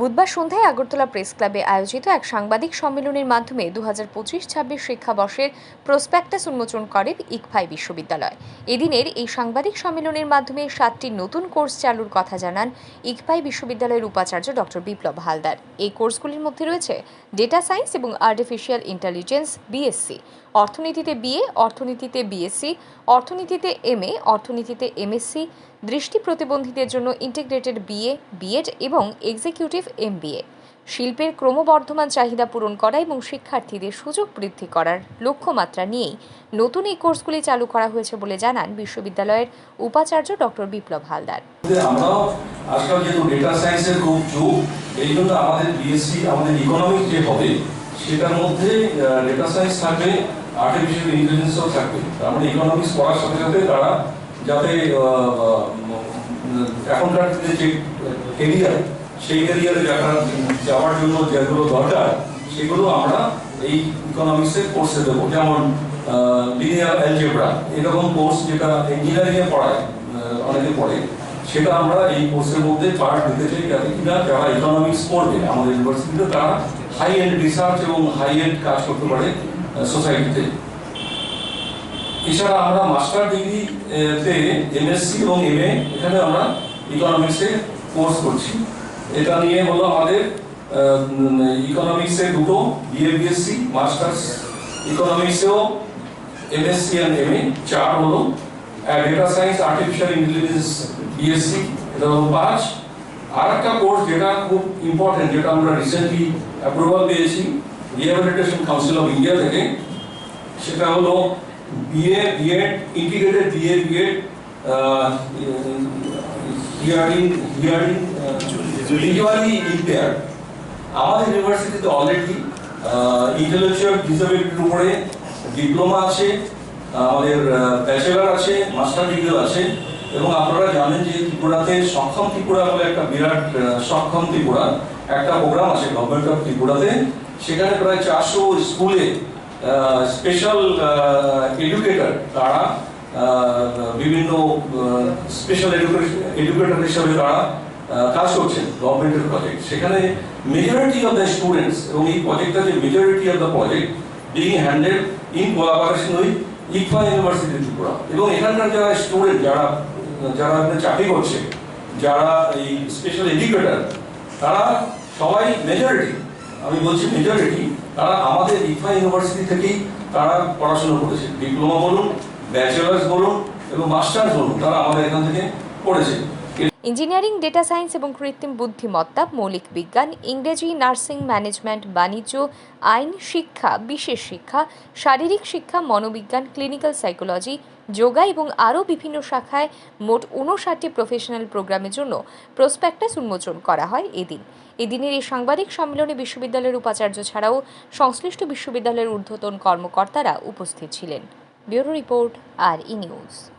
বুধবার সন্ধ্যায় আগরতলা প্রেস ক্লাবে আয়োজিত এক সাংবাদিক সম্মেলনের মাধ্যমে দু হাজার পঁচিশ ছাব্বিশ শিক্ষাবর্ষের প্রসপ্যাক্টাস উন্মোচন করে ইকফাই বিশ্ববিদ্যালয়। এদিনের এই সাংবাদিক সম্মেলনের মাধ্যমে সাতটি নতুন কোর্স চালুর কথা জানান ইকফাই বিশ্ববিদ্যালয়ের উপাচার্য ডক্টর বিপ্লব হালদার। এই কোর্সগুলির মধ্যে রয়েছে ডেটা সায়েন্স এবং আর্টিফিশিয়াল ইন্টেলিজেন্স, বিএসসি। অর্থনীতিতে বিএ, অর্থনীতিতে বিএসসি, অর্থনীতিতে এমএ, অর্থনীতিতে এমএসসি দৃষ্টি প্রতিবন্ধীদের জন্য ইন্টিগ্রেটেড বিএ, বিএড এবং এক্সিকিউটিভ এমবিএ। শিল্পের ক্রমবর্ধমান চাহিদা পূরণ করা এবং শিক্ষার্থীদের সুযোগ বৃদ্ধি করার লক্ষ্যমাত্রা নিয়েই নতুন এই কোর্সগুলি চালু করা হয়েছে বলে জানান বিশ্ববিদ্যালয়ের উপাচার্য ডক্টর বিপ্লব হালদার। আজকাল যেহেতু ডেটা সায়েন্সের খুব যুগ, এই জন্য আমাদের বিএসসি আমাদের ইকোনমিক যে হবে, সেটার মধ্যে ডেটা সায়েন্স থাকবে আর্টিফিশিয়াল ইন্টেলিজেন্সও থাকবে। তার মানে ইকোনমিক্স পড়ার সাথে সাথে তারা যাতে এখনকার যে কেরিয়ার সেই কেরিয়ারে যারা যাওয়ার জন্য যেগুলো দরকার, সেগুলো আমরা এই ইকোনমিক্সের কোর্সে দেবো। যেমন লিনিয়ার অ্যালজেব্রা এরকম কোর্স যেটা ইঞ্জিনিয়ারিংয়ে পড়ায় অনেকে পড়ে, সেটা আমরা এই কোর্সের মধ্যে পার্ট দিতে চাই যাতে কিনা যারা ইকোনমিক্স পড়বে, আমাদের ইউনিভার্সিটিতে তারা হাই এন্ড রিসার্চ এবং হাই এন্ড কাজ করতে পারে সোসাইটিতে এছাড়া আমরা মাস্টার ডিগ্রি তে এমএসসি এবং এমএ এখানে আমরা ইকোনমিক্সে কোর্স করছি। এটা নিয়ে হলো আমাদের ইকোনমিক্সে দুটো বিএ বিএসসি মাস্টার্স ইকোনমিক্সেও এমএসসি এন্ড এমএ চার হলো data science artificial intelligence BSc এটা হলো পাঁচ। আর একটা কোর্স যেটা খুব ইম্পর্টেন্ট যেটা আমরা রিসেন্টলি অ্যাপ্রুভাল পেয়েছি রিহ্যাবিলিটেশন কাউন্সিল অফ ইন্ডিয়া থেকে, সেটা হলো BA BEd integrated BA BEd hearing hearing visually impair আমাদের ইউনিভার্সিটিতে অলরেডি ইন্টেলেকচুয়াল ডিসেবিলিটির উপরে ডিপ্লোমা আছে আমাদের ব্যাচেলার আছে মাস্টার ডিগ্রি আছে এবং আপনারা জানেন যে ত্রিপুরাতে সক্ষম ত্রিপুরা বলে একটা বিরাট সক্ষম ত্রিপুরা একটা প্রোগ্রাম আছে গভর্নমেন্ট অফ ত্রিপুরাতে সেখানে প্রায় চারশো স্কুলে স্পেশাল এডুকেটর তারা বিভিন্ন স্পেশাল এডুকেটর হিসাবে তারা কাজ করছেন গভর্নমেন্টের প্রজেক্ট সেখানে মেজরিটি অফ দ্য স্টুডেন্টস এবং এই প্রজেক্টটা যে majority of the project being handed in collaboration with ICFAI university Tripura এবং এখানকার যারা স্টুডেন্ট যারা যারা চাকরি করছে, যারা এই স্পেশাল এডুকেটর তারা সবাই মেজরিটি আমি বলছি মেজরিটি তারা আমাদের ইফা ইউনিভার্সিটি থেকেই তারা পড়াশোনা করেছে। ডিপ্লোমা বলুন, ব্যাচেলার্স বলুন এবং মাস্টার্স বলুন, তারা আমাদের এখান থেকে পড়েছে। ইঞ্জিনিয়ারিং, ডেটা সায়েন্স এবং কৃত্রিম বুদ্ধিমত্তা, মৌলিক বিজ্ঞান, ইংরেজি, নার্সিং, ম্যানেজমেন্ট, বাণিজ্য, আইন, শিক্ষা, বিশেষ শিক্ষা, শারীরিক শিক্ষা, মনোবিজ্ঞান, ক্লিনিক্যাল সাইকোলজি, যোগা এবং আরও বিভিন্ন শাখায় মোট উনষাটটি প্রফেশনাল প্রোগ্রামের জন্য প্রসপ্যাক্টাস উন্মোচন করা হয় এদিন। এদিনের এই সাংবাদিক সম্মেলনে বিশ্ববিদ্যালয়ের উপাচার্য ছাড়াও সংশ্লিষ্ট বিশ্ববিদ্যালয়ের ঊর্ধ্বতন কর্মকর্তারা উপস্থিত ছিলেন। ব্যুরো রিপোর্ট, আর ই নিউজ।